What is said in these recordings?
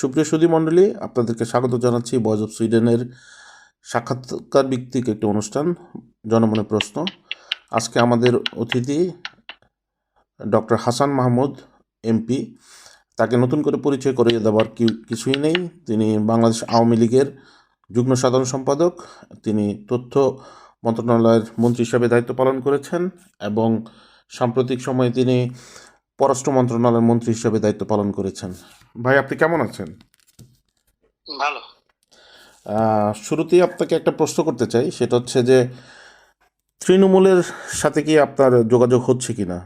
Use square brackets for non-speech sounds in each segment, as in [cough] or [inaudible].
সুপ্রিয় সুধী মণ্ডলী, আপনাদেরকে স্বাগত জানাচ্ছি বয়েজ অফ সুইডেনের সাক্ষাৎকার ভিত্তিক একটি অনুষ্ঠান, জনমনে প্রশ্ন। আজকে আমাদের অতিথি ডক্টর হাসান মাহমুদ, এমপি। তাকে নতুন করে পরিচয় করিয়ে দেওয়ার কি, কিছুই নেই। তিনি বাংলাদেশ আওয়ামী লীগের যুগ্ম সাধারণ সম্পাদক। তিনি তথ্য মন্ত্রণালয়ের মন্ত্রী হিসাবে দায়িত্ব পালন করেছেন এবং সাম্প্রতিক সময়ে তিনি পররাষ্ট্র মন্ত্রণালয়ের মন্ত্রী হিসেবে দায়িত্ব পালন করেছেন। ভাই আপনি কেমন আছেন? ভালো। আহ, শুরুতেই আপনাকে একটা প্রশ্ন করতে চাই সেটা হচ্ছে যে তৃণমূলের সাথে কি আপনার যোগাযোগ হচ্ছে কিনা?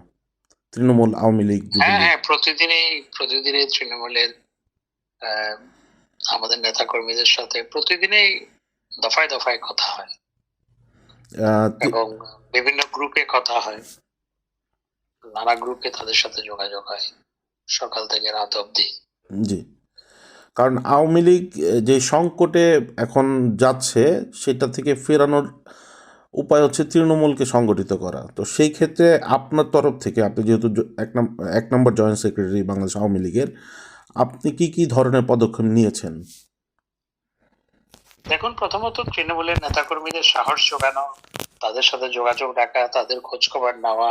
তৃণমূল আওয়ামী লীগ হ্যাঁ হ্যাঁ প্রতিদিনই প্রতিদিনই তৃণমূলের আহ, আমাদের নেতা কর্মীদের সাথে প্রতিদিনই দফায় দফায় কথা হয়। আহ, এবং বিভিন্ন গ্রুপে কথা হয়। নানা গ্রুপে তাদের সাথে যোগাযোগ হয় সকাল থেকে রাত অবধি। জি। কারণ আওয়ামী লীগ যে সংকটে এখন যাচ্ছে সেটা থেকে ফেরানোর উপায় হচ্ছে তৃণমূলকে সংগঠিত করা। তো সেই ক্ষেত্রে আপনার তরফ থেকে আপনি যেহেতু এক নম্বর জয়েন্ট সেক্রেটারি বাংলাদেশ আওয়ামী লীগের আপনি কি কি ধরনের পদক্ষেপ নিয়েছেন? দেখুন প্রথমত তৃণমূলের নেতাকর্মীদের সাহস যোগানো তাদের সাথে যোগাযোগ রাখা তাদের খোঁজখবর নেওয়া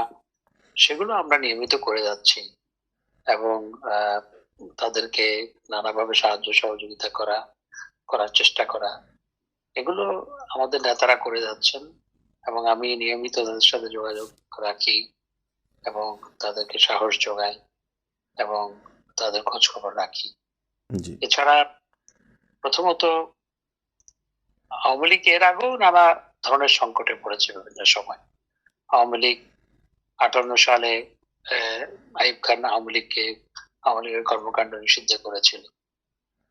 সেগুলো আমরা নিয়মিত করে যাচ্ছি। এবং তাদেরকে নানাভাবে সাহায্য সহযোগিতা করা করার চেষ্টা করা। এগুলো আমাদের নেতারা করে যাচ্ছেন এবং আমি নিয়মিত তাদের সাথে যোগাযোগ রাখি এবং তাদেরকে সাহস যোগাই এবং তাদের খোঁজ খবর রাখি এছাড়া প্রথমত আওয়ামী লীগ এর আগেও নানা ধরনের সংকটে পড়েছে বিভিন্ন সময়। আওয়ামী লীগ আটান্ন সালে আইব খান আওয়ামী লীগকে, আওয়ামী লীগের কর্মকাণ্ড নিষিদ্ধ করেছিল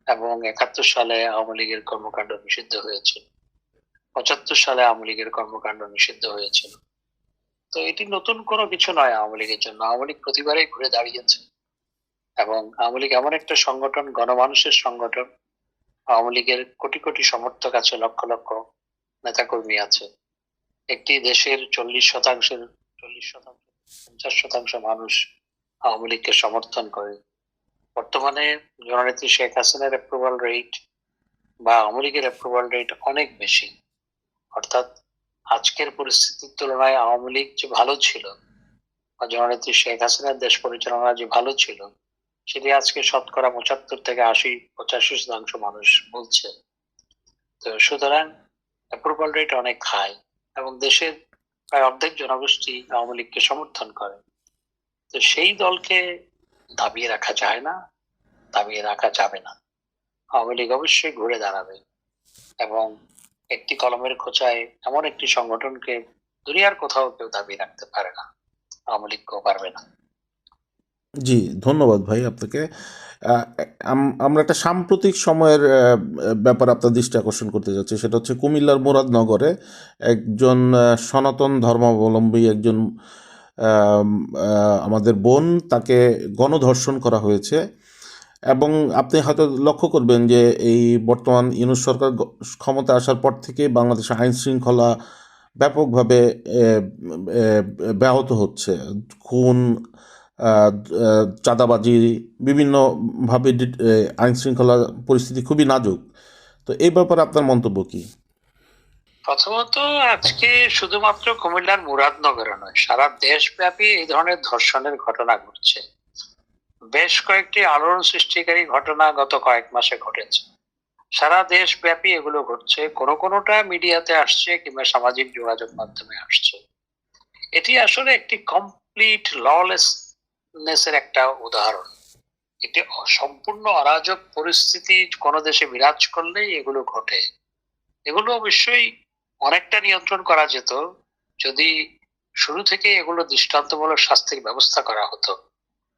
এবং একাত্তর সালে আওয়ামী লীগের কর্মকাণ্ড নিষিদ্ধ হয়েছিল। পঁচাত্তর সালে আওয়ামী লীগের কর্মকাণ্ড নিষিদ্ধ হয়েছিল। তো এটি নতুন কোনো কিছু নয় আওয়ামী লীগের জন্য। আওয়ামী লীগ প্রতিবারেই ঘুরে দাঁড়িয়েছে এবং আওয়ামী লীগ এমন একটা সংগঠন, গণমানুষের সংগঠন। আওয়ামী লীগের কোটি কোটি সমর্থক আছে, লক্ষ লক্ষ নেতাকর্মী আছে। একটি দেশের চল্লিশ শতাংশের চল্লিশ শতাংশ, পঞ্চাশ শতাংশ মানুষ আওয়ামী লীগকে সমর্থন করে। বর্তমানে জননেত্রী শেখ হাসিনার অ্যাপ্রুভাল রেট বা আওয়ামী লীগের অ্যাপ্রুভাল রেট অনেক বেশি। অর্থাৎ আজকের পরিস্থিতির তুলনায় আওয়ামী লীগ যে ভালো ছিল বা জননেত্রী শেখ হাসিনার দেশ পরিচালনা যে ভালো ছিল, সেটি আজকে শতকরা পঁচাত্তর থেকে আশি, পঁচাশি শতাংশ মানুষ বলছে। তো সুতরাং অ্যাপ্রুভাল রেট অনেক হাই এবং দেশের প্রায় অর্ধেক জনগোষ্ঠী আওয়ামী লীগকে সমর্থন করে। তো সেই দলকে দাবিয়ে রাখা যায় না, দাবিয়ে রাখা যাবে না। আওয়ামী লীগ অবশ্যই ঘুরে দাঁড়াবে এবং একটি কলমের খোঁচায় এমন একটি সংগঠনকে দুনিয়ার কোথাও কেউ দাবিয়ে রাখতে পারে না। আওয়ামী লীগ পারবে না। জি, ধন্যবাদ ভাই আপনাকে। আম- আমরা একটা সাম্প্রতিক সময়ের ব্যাপার আপনার দৃষ্টি আকর্ষণ করতে যাচ্ছি, সেটা হচ্ছে কুমিল্লার মুরাদনগরে একজন সনাতন ধর্মাবলম্বী একজন আমাদের বোন তাকে গণধর্ষণ করা হয়েছে। এবং আপনি হয়তো লক্ষ্য করবেন যে এই বর্তমান ইউনুস সরকার ক্ষমতা আসার পর থেকে বাংলাদেশের আইন শৃঙ্খলা ব্যাপকভাবে ব্যাহত হচ্ছে। খুন চাঁদাবাজি বিভিন্নভাবে ডি- এ, আইন পরিস্থিতি খুবই নাজুক। তো এই ব্যাপারে আপনার মন্তব্য কি? প্রথমত আজকে শুধুমাত্র কুমিল্লার মুরাদনগরে নয় সারা দেশব্যাপী এই ধরনের ধর্ষণের ঘটনা ঘটছে। বেশ কয়েকটি আলোড়ন সৃষ্টিকারী ঘটনা গত কয়েক মাসে ঘটেছে। সারা দেশব্যাপী এগুলো ঘটছে কোনো কোনোটা মিডিয়াতে আসছে কিংবা সামাজিক যোগাযোগ মাধ্যমে আসছে। এটি আসলে একটি কমপ্লিট ললেসনেসের একটা উদাহরণ। একটি অ- সম্পূর্ণ অরাজক পরিস্থিতি কোনো দেশে বিরাজ করলেই এগুলো ঘটে। এগুলো অবশ্যই অনেকটা নিয়ন্ত্রণ করা যেত, যদি শুরু থেকে এগুলো দৃষ্টান্তমূলক শাস্তির ব্যবস্থা করা হতো।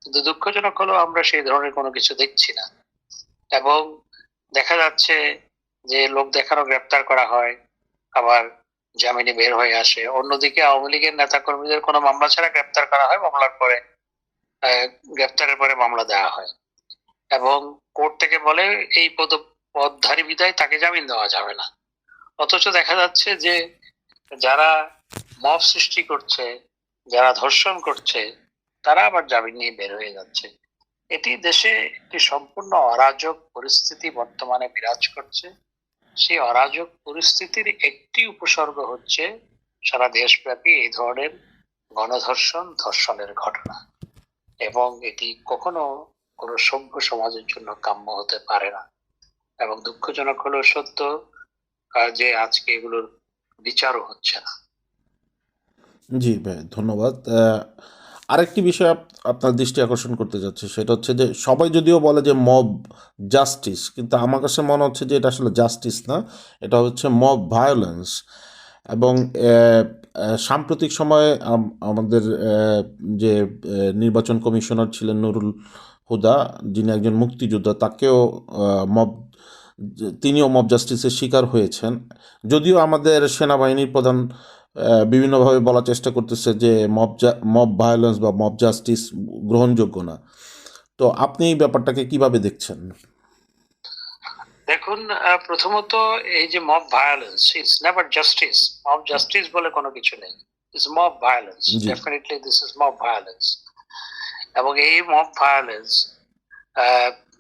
কিন্তু দুঃখজনক হলো আমরা সেই ধরনের কোনো কিছু দেখছি না। এবং দেখা যাচ্ছে যে লোক দেখানো গ্রেপ্তার করা হয়, আবার জামিনে বের হয়ে আসে। অন্যদিকে আওয়ামী লীগের নেতা কর্মীদের কোনো মামলা ছাড়া গ্রেপ্তার করা হয় মামলার পরে। গ্রেপ্তারের পরে মামলা দেওয়া হয়। এবং কোর্ট থেকে বলে, এই পদ, পদধারী বিদায় তাকে জামিন দেওয়া যাবে না। অথচ দেখা যাচ্ছে যে, যারা মব সৃষ্টি করছে, যারা ধর্ষণ করছে, তারা আবার জামিন নিয়ে বের হয়ে যাচ্ছে। এটি দেশে একটি সম্পূর্ণ অরাজক পরিস্থিতি বর্তমানে বিরাজ করছে। সেই অরাজক পরিস্থিতির একটি উপসর্গ হচ্ছে সারা দেশব্যাপী এই ধরনের গণধর্ষণ, ধর্ষণের ঘটনা। এবং এটি কখনো কোনো সভ্য সমাজের জন্য কাম্য হতে পারে না। এবং দুঃখজনক হলো সত্য যে আজকে এগুলোর বিচারও হচ্ছে না। জি ভাই, ধন্যবাদ। আরেকটি বিষয় আপনার দৃষ্টি আকর্ষণ করতে যাচ্ছে, সেটা হচ্ছে যে সবাই যদিও বলে যে মব জাস্টিস কিন্তু আমার কাছে মনে হচ্ছে যে এটা আসলে জাস্টিস না, এটা হচ্ছে মব ভায়োলেন্স এবং সাম্প্রতিক সময়ে আমাদের যে নির্বাচন কমিশনার ছিলেন নুরুল হুদা, যিনি একজন মুক্তিযোদ্ধা, তাকেও মব, তিনিও মব জাস্টিসের শিকার হয়েছেন। যদিও আমাদের সেনাবাহিনীর প্রধান বিভিন্নভাবে বলার চেষ্টা করতেছে যে মব মব ভায়োলেন্স বা মব জাস্টিস গ্রহণযোগ্য না। তো আপনি এই ব্যাপারটাকে কীভাবে দেখছেন? দেখুন প্রথমত এই যে mob violence it's never justice mob justice বলে কোনো কিছু নেই। It's mob violence. Definitely this is mob violence এবং এই মব ভায়োলেন্স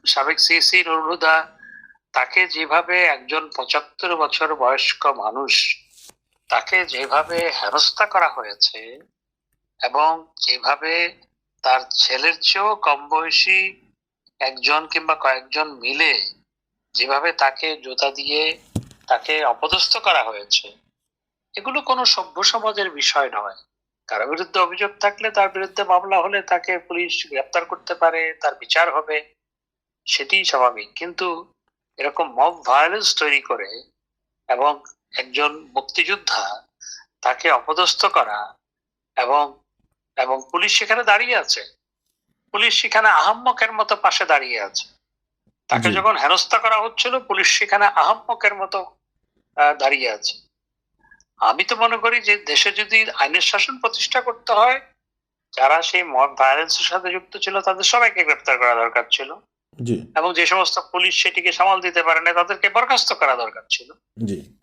সাবেক সিসি নুরুদা তাকে যেভাবে একজন পঁচাত্তর বছর বয়স্ক মানুষ তাকে যেভাবে হেনস্থা করা হয়েছে এবং যেভাবে তার ছেলের চেয়েও কম বয়সী একজন কিংবা কয়েকজন মিলে যেভাবে তাকে জোতা দিয়ে তাকে অপদস্থ করা হয়েছে, এগুলো কোনো সভ্য সমাজের বিষয় নয়। কারও বিরুদ্ধে অভিযোগ থাকলে তার বিরুদ্ধে মামলা হলে তাকে পুলিশ গ্রেপ্তার করতে পারে, তার বিচার হবে, সেটি স্বাভাবিক। কিন্তু এরকম মব ভায়োলেন্স তৈরি করে এবং একজন মুক্তিযোদ্ধা তাকে অপদস্থ করা এবং এবং পুলিশ সেখানে দাঁড়িয়ে আছে। পুলিশ সেখানে আহাম্মকের মতো পাশে দাঁড়িয়ে আছে। তাকে যখন হেনস্থা করা হচ্ছিল পুলিশ সেখানে আহাম্মকের মতো দাঁড়িয়ে আছে। আমি তো মনে করি যে দেশে যদি আইনের শাসন প্রতিষ্ঠা করতে হয় যারা সেই মব ভায়োলেন্সের সাথে যুক্ত ছিল তাদের সবাইকে গ্রেপ্তার করা দরকার ছিল। এবং যে সমস্ত পুলিশ সেটিকে সামাল দিতে পারে না তাদেরকে বরখাস্ত করা দরকার ছিল।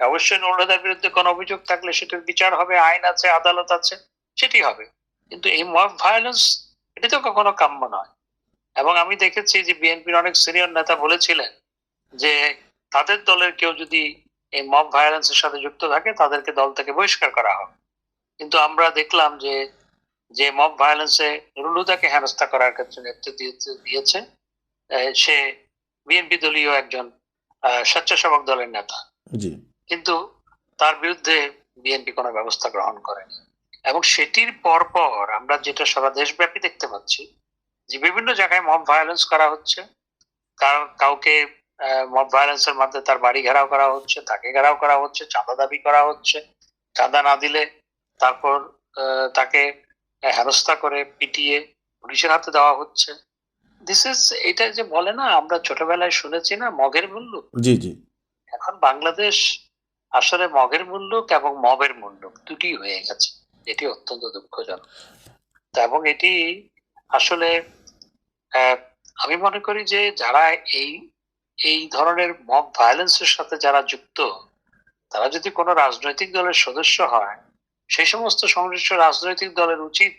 অবশ্যই নুরুলদার বিরুদ্ধে কোনো অভিযোগ থাকলে সেটার বিচার হবে আইন আছে আদালত আছে সেটি হবে। কিন্তু এই মব ভায়োলেন্স এটি তো কখনো কাম্য নয়। এবং আমি দেখেছি যে বিএনপির অনেক সিনিয়র নেতা বলেছিলেন যে তাদের দলের কেউ যদি এই মব ভায়োলেন্সের সাথে যুক্ত থাকে তাদেরকে দল থেকে বহিষ্কার করা হবে কিন্তু আমরা দেখলাম যে যে মব ভায়োলেন্সে নুরুলুদাকে হেনস্থা করার ক্ষেত্রে নেতৃত্ব দিয়েছে- সে বিএনপি দলীয় একজন স্বেচ্ছাসেবক দলের নেতা। কিন্তু তার বিরুদ্ধে বিএনপি কোনো ব্যবস্থা গ্রহণ করেনি। এবং সেটির পর পর আমরা যেটা সারা দেশব্যাপী দেখতে পাচ্ছি যে বিভিন্ন জায়গায় মব ভায়োলেন্স করা হচ্ছে। কার- কাউকে মব ভায়োলেন্সের মধ্যে তার বাড়ি ঘেরাও করা হচ্ছে তাকে ঘেরাও করা হচ্ছে চাঁদা দাবি করা হচ্ছে চাঁদা না দিলে তারপর তাকে হেনস্থা করে পিটিয়ে পুলিশের হাতে দেওয়া হচ্ছে। দিস ইজ এটা যে বলে না আমরা ছোটবেলায় শুনেছি না মগের মূল্য? জি জি। এখন বাংলাদেশ আসলে মগের মুল্লুক এবং মবের মুল্লুক দুটি হয়ে গেছে। এটি অত্যন্ত দুঃখজনক। এবং এটি আসলে আমি মনে করি যে যারা এই এই ধরনের মব ভায়োলেন্সের সাথে যারা যুক্ত তারা যদি কোনো রাজনৈতিক দলের সদস্য হয় সেই সমস্ত সংশ্লিষ্ট রাজনৈতিক দলের উচিত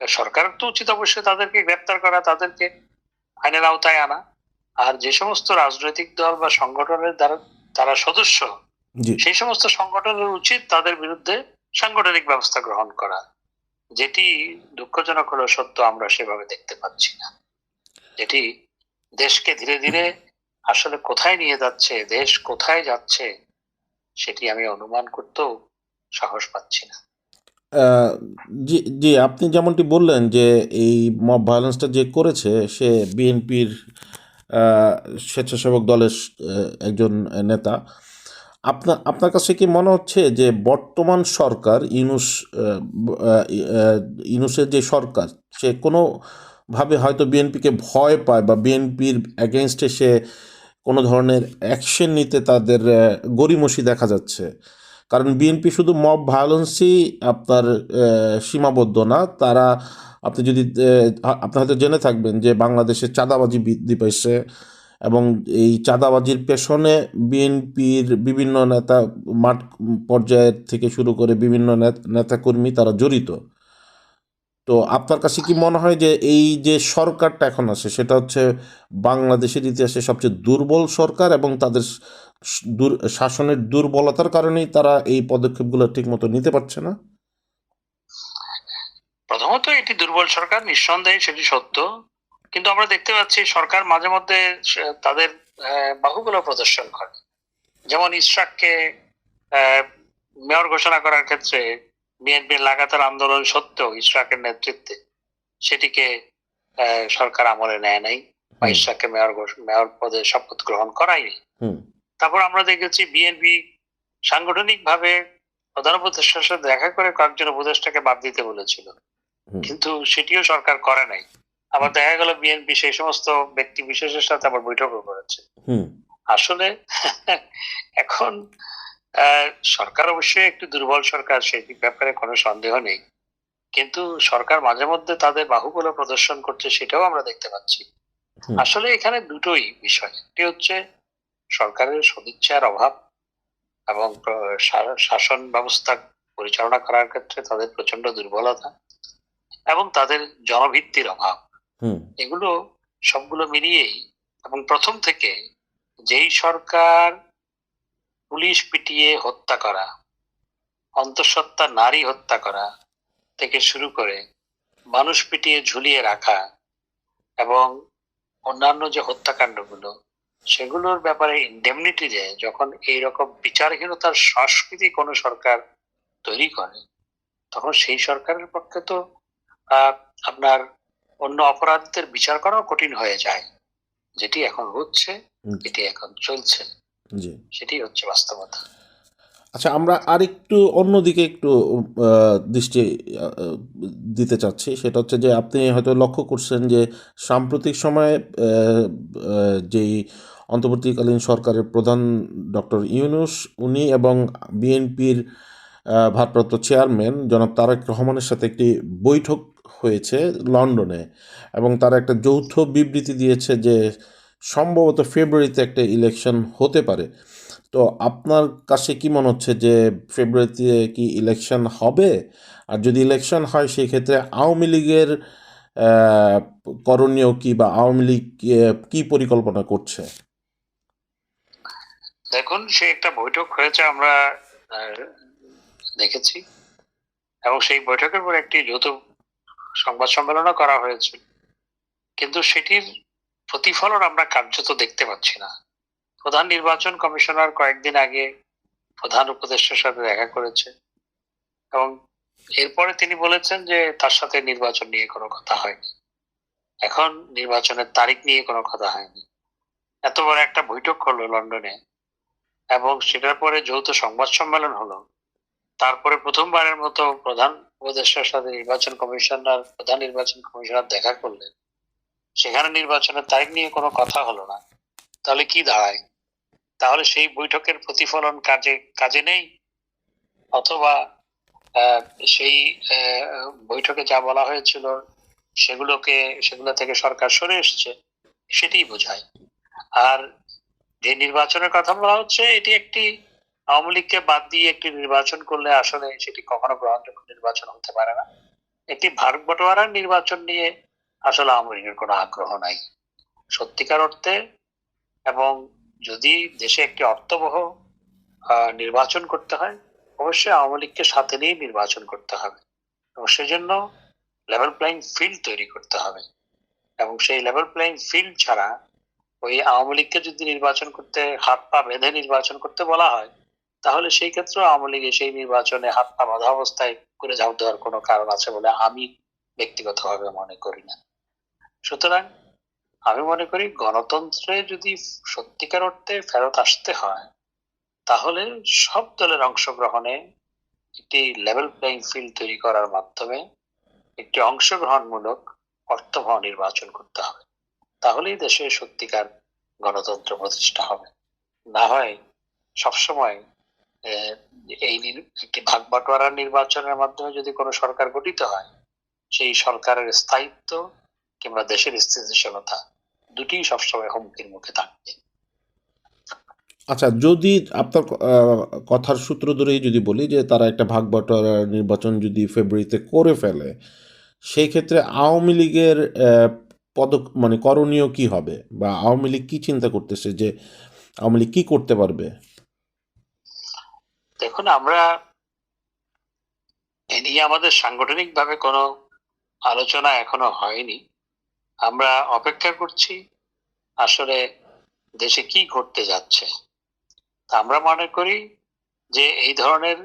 সরকারের তো উচিত অবশ্যই তাদেরকে গ্রেপ্তার করা তাদেরকে আইনের আওতায় আনা। আর যে সমস্ত রাজনৈতিক দল বা সংগঠনের দ্বারা তারা সদস্য সেই সমস্ত সংগঠনের উচিত তাদের বিরুদ্ধে সাংগঠনিক ব্যবস্থা গ্রহণ করা। যেটি দুঃখজনক হলো সত্য আমরা সেভাবে দেখতে পাচ্ছি না। যেটি দেশকে ধীরে ধীরে আসলে কোথায় নিয়ে যাচ্ছে, দেশ কোথায় যাচ্ছে, সেটি আমি অনুমান করতেও সাহস পাচ্ছি না। জি জি, আপনি যেমনটি বললেন যে এই মব ভায়োলেন্সটা যে করেছে, সে বিএনপির স্বেচ্ছাসেবক দলের একজন নেতা। আপনার আপনার কাছে কি মনে হচ্ছে যে বর্তমান সরকার, ইউনুস ইউনুসের যে সরকার, সে কোনোভাবে হয়তো বিএনপিকে ভয় পায় বা বিএনপির অ্যাগেনস্টে সে কোনো ধরনের অ্যাকশন নিতে তাদের আহ, গড়িমসি দেখা যাচ্ছে। কারণ বিএনপি শুধু মব ভায়োলেন্সই আপনার সীমাবদ্ধ না। তারা আপনি যদি আপনি হয়তো জেনে থাকবেন যে বাংলাদেশে চাঁদাবাজি বৃদ্ধি পাইছে এবং এই চাঁদাবাজির পেছনে বিএনপির বিভিন্ন নেতা মাঠ পর্যায়ের থেকে শুরু করে বিভিন্ন নেত- নেতাকর্মী তারা জড়িত। তো আপনার কাছে কি মনে হয় যে এই যে সরকারটা এখন আছে সেটা হচ্ছে বাংলাদেশের ইতিহাসে সবচেয়ে দুর্বল সরকার এবং তাদের শাসনের দুর্বলতার কারণেই তারা এই পদক্ষেপগুলো ঠিকমতো নিতে পারছে না? প্রথমত এটি দুর্বল সরকার নিঃসন্দেহে সেটি সত্য। কিন্তু আমরা দেখতে পাচ্ছি সরকার মাঝে মধ্যে তাদের বাহুগুলো প্রদর্শন করে। যেমন ইশরাককে আহ, মেয়র ঘোষণা করার ক্ষেত্রে বিএনপির লাগাতার আন্দোলন সত্ত্বেও ইশরাকের নেতৃত্বে সেটিকে সরকার আমলে নেয় নাই বা। ইশরাককে মেয়র মেয়র পদে শপথ গ্রহণ করায়নি। তারপর আমরা দেখেছি বিএনপি সাংগঠনিক ভাবে প্রধান উপদেষ্টার সাথে দেখা করে কয়েকজন উপদেষ্টাকে বাদ দিতে বলেছিল। কিন্তু সেটিও সরকার করে নাই। আবার দেখা গেল বিএনপি সেই সমস্ত ব্যক্তি বিশেষের সাথে আবার বৈঠকও করেছে। আসলে [laughs] এখন সরকার অবশ্যই একটু দুর্বল সরকার সেই ব্যাপারে কোনো সন্দেহ নেই। কিন্তু সরকার মাঝে মধ্যে তাদের বাহুগুলো প্রদর্শন করছে সেটাও আমরা দেখতে পাচ্ছি। আসলে এখানে দুটোই বিষয়। একটি হচ্ছে সরকারের সদিচ্ছার অভাব এবং শাসন ব্যবস্থা পরিচালনা করার ক্ষেত্রে তাদের প্রচণ্ড দুর্বলতা এবং তাদের জনভিত্তির অভাব। এগুলো সবগুলো মিলিয়েই এবং প্রথম থেকে যেই সরকার পুলিশ পিটিয়ে হত্যা করা অন্তঃসত্ত্বা নারী হত্যা করা থেকে শুরু করে মানুষ পিটিয়ে ঝুলিয়ে রাখা এবং অন্যান্য যে হত্যাকাণ্ডগুলো সেগুলোর ব্যাপারে ইন্ডেমনিটি দেয় যখন এই রকম বিচারহীনতার সংস্কৃতি কোনো সরকার তৈরি করে তখন সেই সরকারের পক্ষে তো আহ, আপনার অন্য অপরাধীদের বিচার করাও কঠিন হয়ে যায়। যেটি এখন হচ্ছে এটি এখন চলছে। জি। সেটি হচ্ছে বাস্তবতা। আচ্ছা আমরা আরেকটু অন্যদিকে একটু দৃষ্টি দিতে চাচ্ছি। সেটা হচ্ছে যে আপনি হয়তো লক্ষ্য করছেন যে সাম্প্রতিক সময়ে যেই অন্তর্বর্তীকালীন সরকারের প্রধান ডক্টর ইউনুস উনি এবং বিএনপির ভারপ্রাপ্ত চেয়ারম্যান জনাব তারেক রহমানের সাথে একটি বৈঠক হয়েছে লন্ডনে এবং তারা একটা যৌথ বিবৃতি দিয়েছে যে সম্ভবত ফেব্রুয়ারিতে একটা ইলেকশন হতে পারে। তো আপনার কাছে কি মনে হচ্ছে যে ফেব্রুয়ারিতে কি ইলেকশন হবে? আর যদি ইলেকশন হয় সেই ক্ষেত্রে আওয়ামী লীগের করণীয় কি বা আওয়ামী লীগ কি পরিকল্পনা করছে? দেখুন, সে একটা বৈঠক হয়েছে আমরা দেখেছি। এবং সেই বৈঠকের পর একটি যৌথ সংবাদ সম্মেলনও করা হয়েছে। কিন্তু সেটির প্রতিফলন আমরা কার্যত দেখতে পাচ্ছি না। প্রধান নির্বাচন কমিশনার কয়েকদিন আগে প্রধান উপদেষ্টার সাথে দেখা করেছে এবং এরপরে তিনি বলেছেন যে তার সাথে নির্বাচন নিয়ে কোনো কথা হয়নি। এখন নির্বাচনের তারিখ নিয়ে কোনো কথা হয়নি। এত বড় একটা বৈঠক হলো লন্ডনে এবং সেটার পরে যৌথ সংবাদ সম্মেলন হলো। তারপরে প্রথমবারের মতো প্রধান উপদেষ্টার সাথে নির্বাচন কমিশনার, প্রধান নির্বাচন কমিশনার দেখা করলেন। সেখানে নির্বাচনের তারিখ নিয়ে কোনো কথা হলো না। তাহলে কি দাঁড়ায়? তাহলে সেই বৈঠকের প্রতিফলন কাজে কাজে নেই? অথবা সেই বৈঠকে যা বলা হয়েছিল, সেগুলোকে, সেগুলো থেকে সরকার সরে এসছে, সেটাই বোঝায়। আর যে নির্বাচনের কথা বলা হচ্ছে, এটি একটি আওয়ামী লীগকে বাদ দিয়ে একটি নির্বাচন করলে আসলে সেটি কখনো গ্রহণযোগ্য নির্বাচন হতে পারে না। একটি ভারত বটোয়ারার নির্বাচন নিয়ে আসলে আওয়ামী লীগের কোনো আগ্রহ নাই। সত্যিকার অর্থে এবং যদি দেশে একটি অর্থবহ নির্বাচন করতে হয়, অবশ্যই আওয়ামী লীগকে সাথে নিয়ে নির্বাচন করতে হবে। এবং সেজন্য লেভেল প্লেইং ফিল্ড তৈরি করতে হবে। এবং সেই লেভেল প্লেইং ফিল্ড ছাড়া ওই আওয়ামী লীগকে যদি নির্বাচন করতে, হাত পা বেঁধে নির্বাচন করতে বলা হয়, তাহলে সেই ক্ষেত্রে আওয়ামী লীগের সেই নির্বাচনে হাত পা বাঁধা অবস্থায় করে যাও দেওয়ার কোনো কারণ আছে বলে আমি ব্যক্তিগতভাবে মনে করি না। সুতরাং আমি মনে করি গণতন্ত্রে যদি সত্যিকার অর্থে ফেরত আসতে হয়, তাহলে সব দলের অংশগ্রহণে একটি লেভেল প্লেইং ফিল্ড তৈরি করার মাধ্যমে একটি অংশগ্রহণমূলক অর্থবহ নির্বাচন করতে হবে। তাহলেই দেশে সত্যিকার গণতন্ত্র প্রতিষ্ঠা হবে। না হয় সবসময় এই একটি ভাগ বাটোয়ারার নির্বাচনের মাধ্যমে যদি কোনো সরকার গঠিত হয়, সেই সরকারের স্থায়িত্ব কিংবা দেশের স্থিতিশীলতা দুটি সবসময় হুমকির মুখে থাকবে। আচ্ছা যদি আপনার কথার সূত্র ধরেই যদি বলি যে তারা একটা ভাগ বাটোয়ারা নির্বাচন যদি ফেব্রুয়ারিতে করে ফেলে সেই ক্ষেত্রে আওয়ামী লীগের পদক মানে করণীয় কি হবে? বা আওয়ামী লীগ কি চিন্তা করতেছে যে আওয়ামী লীগ কি করতে পারবে? দেখুন আমরা এ নিয়ে আমাদের সাংগঠনিক ভাবে কোনো আলোচনা এখনও হয়নি। আমরা অপেক্ষা করছি আসলে দেশে কি ঘটতে যাচ্ছে। আমরা মনে করি যে এই ধরনের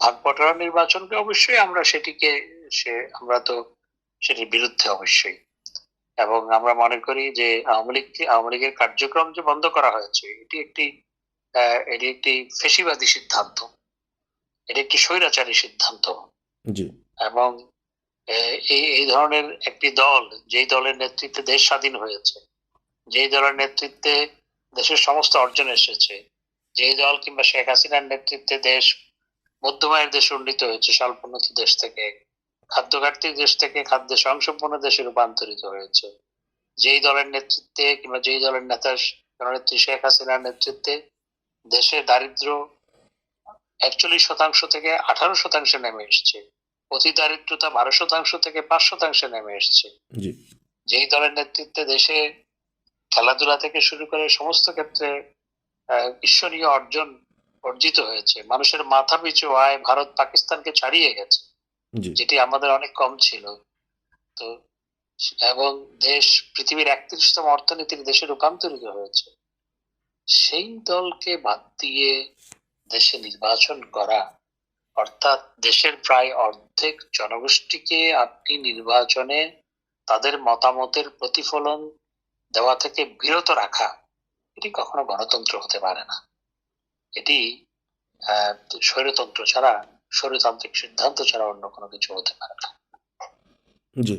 ভাগবটরা নির্বাচনকে অবশ্যই আমরা সেটিকে সে আমরা তো সেটির বিরুদ্ধে অবশ্যই। এবং আমরা মনে করি যে আওয়ামী লীগ আওয়ামী লীগের কার্যক্রম যে বন্ধ করা হয়েছে এটি একটি আহ, এটি একটি ফেসিবাদী সিদ্ধান্ত। এটি একটি স্বৈরাচারী সিদ্ধান্ত। এবং এই এই ধরনের একটি দল, যেই দলের নেতৃত্বে দেশ স্বাধীন হয়েছে, যেই দলের নেতৃত্বে দেশের সমস্ত অর্জন এসেছে, যেই দল কিংবা শেখ হাসিনার নেতৃত্বে দেশ, মধ্যমায়ের দেশে উন্নীত হয়েছে, স্বল্পোন্নত দেশ থেকে খাদ্য ঘাটতির দেশ থেকে খাদ্য স্বয়ংসম্পন্ন দেশে রূপান্তরিত হয়েছে, যেই দলের নেতৃত্বে কিংবা যেই দলের নেতা, জননেত্রী শেখ হাসিনার নেতৃত্বে দেশে দারিদ্র একচল্লিশ শতাংশ থেকে আঠারো শতাংশে নেমে এসছে। অতি দারিদ্রতা বারো শতাংশ থেকে পাঁচ শতাংশে নেমে এসছে। যেই দলের নেতৃত্বে দেশে খেলাধুলা থেকে শুরু করে সমস্ত ক্ষেত্রে ঈশ্বরীয় অর্জন অর্জিত হয়েছে। মানুষের মাথা পিছু আয় ভারত পাকিস্তানকে ছাড়িয়ে গেছে যেটি আমাদের অনেক কম ছিল। তো এবং দেশ পৃথিবীর একত্রিশতম অর্থনীতির দেশে রূপান্তরিত হয়েছে। সেই দলকে বাদ দিয়ে দেশে নির্বাচন করা অর্থাৎ দেশের প্রায় অর্ধেক জনগোষ্ঠীকে আপনি নির্বাচনে তাদের মতামতের প্রতিফলন দেওয়া থেকে বিরত রাখা, এটি কখনো গণতন্ত্র হতে পারে না। এটি স্বৈরতন্ত্র ছাড়া, স্বৈরতান্ত্রিক সিদ্ধান্ত ছাড়া অন্য কোনো কিছু হতে পারে না। জি।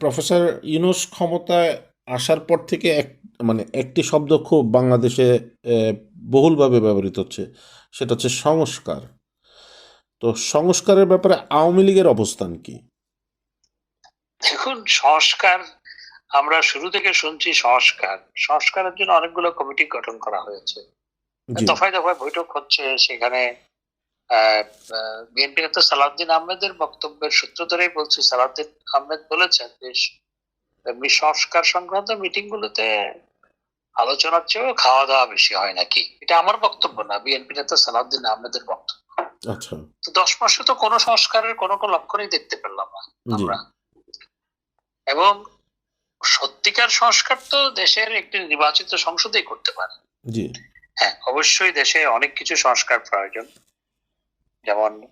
প্রফেসর ইউনুস ক্ষমতায় আসার পর থেকে এক মানে একটি শব্দ খুব বাংলাদেশে বহুলভাবে ব্যবহৃত হচ্ছে। সেটা হচ্ছে সংস্কার। তো সংস্কারের ব্যাপারে আওয়ামী লীগের অবস্থান কি? দেখুন সংস্কার আমরা শুরু থেকে শুনছি সংস্কার। সংস্কারের জন্য অনেকগুলো কমিটি গঠন করা হয়েছে। দফায় দফায় বৈঠক হচ্ছে সেখানে বিএনপি নেতা সালাউদ্দিন আহমেদের বক্তব্যের সূত্র ধরেই বলছি সালাউদ্দিন আহমেদ বলেছেন যে সংস্কার সংক্রান্ত মিটিং গুলোতে আলোচনার চেয়েও খাওয়া দাওয়া বেশি হয় নাকি? এটা আমার বক্তব্য না বিএনপি নেতা সালাউদ্দিন আহমেদের বক্তব্য। আচ্ছা। তো দশ মাসে তো কোনো সংস্কারের কোনো কোনো লক্ষণই দেখতে পেলাম না আমরা। এবং সত্যিকার সংস্কার তো দেশের একটি নির্বাচিত সংসদেই করতে পারে। হ্যাঁ অবশ্যই দেশে অনেক কিছু সংস্কার প্রয়োজন। যেমন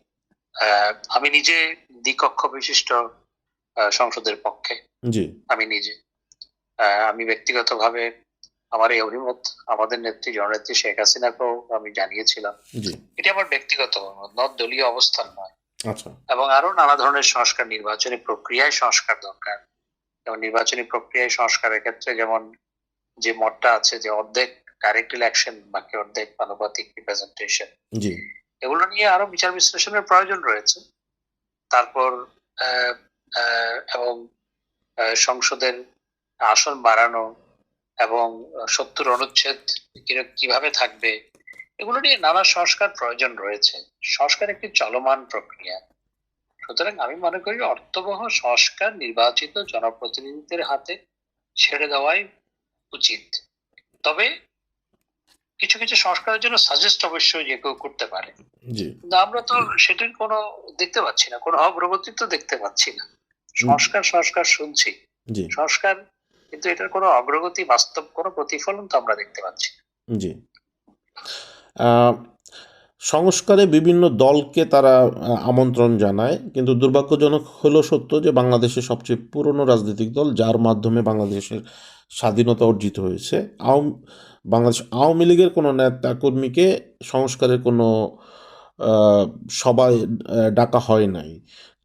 আহ, আমি নিজে দ্বিকক্ষ বিশিষ্ট সংসদের পক্ষে। আমি নিজে। আমি ব্যক্তিগতভাবে আমার এই অভিমত আমাদের নেত্রী জননেত্রী শেখ হাসিনাকেও আমি জানিয়েছিলাম। এটা আমার ব্যক্তিগত অভিমত দলীয় অবস্থান নয়। আচ্ছা। এবং আরও নানা ধরনের সংস্কার নির্বাচনী প্রক্রিয়ায় সংস্কার দরকার। যেমন নির্বাচনী প্রক্রিয়ায় সংস্কারের ক্ষেত্রে যেমন যে মতটা আছে যে অর্ধেক ডাইরেক্ট ইলেকশন বাকি অর্ধেক আনুপাতিক রিপ্রেজেন্টেশন এগুলো নিয়ে আরও বিচার বিশ্লেষণের প্রয়োজন রয়েছে। তারপর এবং সংসদের আসন বাড়ানো এবং সত্তর অনুচ্ছেদ কীভাবে থাকবে এগুলো নিয়ে নানা সংস্কার প্রয়োজন রয়েছে। সংস্কার একটি চলমান প্রক্রিয়া। সুতরাং আমি মনে করি অর্থবহ সংস্কার নির্বাচিত জনপ্রতিনিধিদের হাতে ছেড়ে দেওয়াই উচিত। তবে কিছু কিছু সংস্কারের জন্য সাজেস্ট অবশ্যই যে কেউ করতে পারে। কিন্তু আমরা তো সেটির কোনো দেখতে পাচ্ছি না কোনো অগ্রগতি তো দেখতে পাচ্ছি না। সংস্কার সংস্কার শুনছি। জি। সংস্কার কিন্তু এটার কোনো অগ্রগতি বাস্তব কোনো প্রতিফলন তো আমরা দেখতে পাচ্ছি জি। সংস্কারে বিভিন্ন দলকে তারা আমন্ত্রণ জানায় কিন্তু দুর্ভাগ্যজনক হলো সত্য যে বাংলাদেশের সবচেয়ে পুরনো রাজনৈতিক দল যার মাধ্যমে বাংলাদেশের স্বাধীনতা অর্জিত হয়েছে আওয়াম বাংলাদেশ আওয়ামী লীগের কোনো নেতা কর্মীকে সংস্কারের কোনো সবাই ডাকা হয় নাই।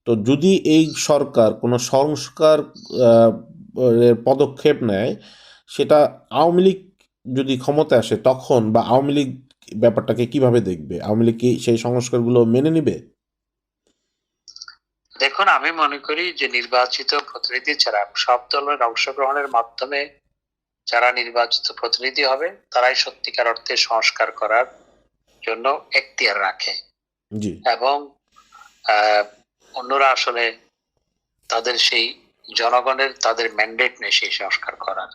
তো যদি এই সরকার কোনো সংস্কার পদক্ষেপ নেয় সেটা আওয়ামী লীগ যদি ক্ষমতা আসে তখন বা আওয়ামী লীগ ব্যাপারটাকে কীভাবে দেখবে? আওয়ামী লীগ কি সেই সংস্কারগুলো মেনে নিবে? দেখুন আমি মনে করি যে নির্বাচিত প্রতিনিধি ছাড়া সব দলের অংশগ্রহণের মাধ্যমে যারা নির্বাচিত প্রতিনিধি হবে তারাই সত্যিকার অর্থে সংস্কার করার জন্য এখতিয়ার রাখে। জি। এবং অন্যরা আসলে তাদের সেই জনগণের, তাদের ম্যান্ডেট নেই সেই সংস্কার করার।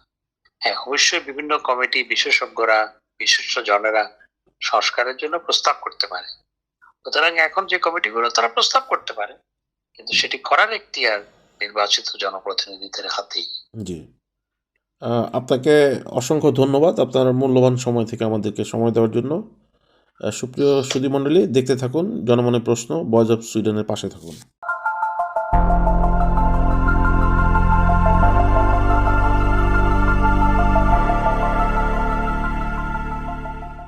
হ্যাঁ অবশ্যই বিভিন্ন কমিটি বিশেষজ্ঞরা বিশেষ জনেরা সংস্কারের জন্য প্রস্তাব করতে পারে। সুতরাং এখন যে কমিটিগুলো, তারা প্রস্তাব করতে পারে। কিন্তু সেটি করার এখতিয়ার নির্বাচিত জনপ্রতিনিধিদের হাতেই। জি। আপনাকে অসংখ্য ধন্যবাদ আপনার মূল্যবান সময় থেকে আমাদেরকে সময় দেওয়ার জন্য। সুপ্রিয় সুদীমণ্ডলী দেখতে থাকুন জনমনে প্রশ্ন বয়েজ অফ সুইডেনের পাশে থাকুন।